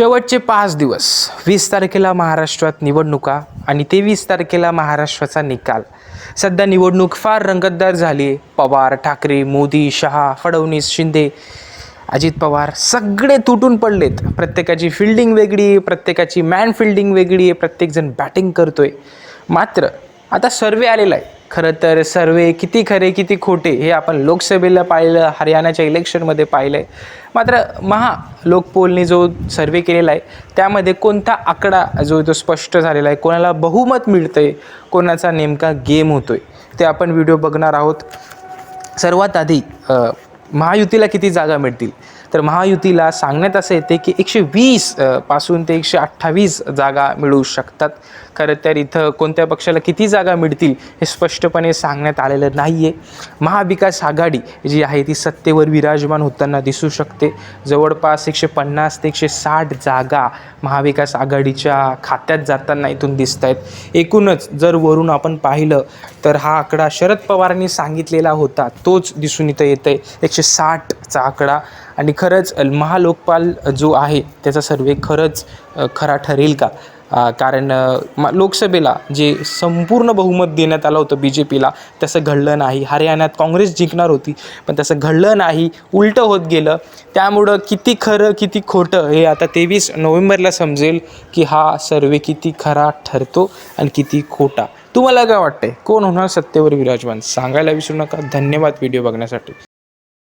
शेवटचे पाच दिवस. वीस तारखेला महाराष्ट्रात निवडणुका आणि तेवीस तारखेला महाराष्ट्राचा निकाल. सध्या निवडणूक फार रंगतदार झाली पवार ठाकरे मोदी शहा फडणवीस शिंदे अजित पवार सगळे तुटून पडलेत. प्रत्येकाची फिल्डिंग वेगळी आहे प्रत्येकाची मॅन फिल्डिंग वेगळी आहे प्रत्येकजण बॅटिंग करतोय. मात्र आता सर्वे आलेला आहे. खरं तर सर्वे किती खरे किती खोटे हे आपण लोकसभेला पाहिलं हरियाणाच्या इलेक्शनमध्ये पाहिलं आहे मात्र महा लोकपोलने जो सर्वे केलेला आहे त्यामध्ये कोणता आकडा जो आहे तो स्पष्ट झालेला आहे? कोणाला बहुमत मिळतं आहे कोणाचा नेमका गेम होतो आहे ते आपण व्हिडिओ बघणार आहोत. सर्वात आधी महायुतीला किती जागा मिळतील? तर महायुतीला सांगण्यात असं येते की एकशे वीसपासून ते एकशे अठ्ठावीस जागा मिळू शकतात. खरं तर इथं कोणत्या पक्षाला किती जागा मिळतील हे स्पष्टपणे सांगण्यात आलेलं नाही आहे महाविकास आघाडी जी आहे ती सत्तेवर विराजमान होताना दिसू शकते. जवळपास एकशे पन्नास ते एकशे साठ जागा महाविकास आघाडीच्या खात्यात जाताना इथून दिसत आहेत. एकूणच जर वरून आपण पाहिलं तर हा आकडा शरद पवारांनी सांगितलेला होता तोच दिसून इथं येतं आहे एकशे साठचा आकडा. आणि खरंच महालोकपाल जो आहे त्याचा सर्वे खरंच खरा ठरेल का? कारण म- लोकसभेला जे संपूर्ण बहुमत देण्यात आलं होतं बी जे पीला तसं घडलं नाही. हरियाणात काँग्रेस जिंकणार होती पण तसं घडलं नाही. उलटं होत गेलं. त्यामुळं किती खरं किती खोटं हे आता तेवीस नोव्हेंबरला समजेल की हा सर्वे किती खरा ठरतो आणि किती खोटा. तुम्हाला काय वाटतंय? कोण होणार सत्तेवर विराजमान? सांगायला विसरू नका. धन्यवाद व्हिडिओ बघण्यासाठी.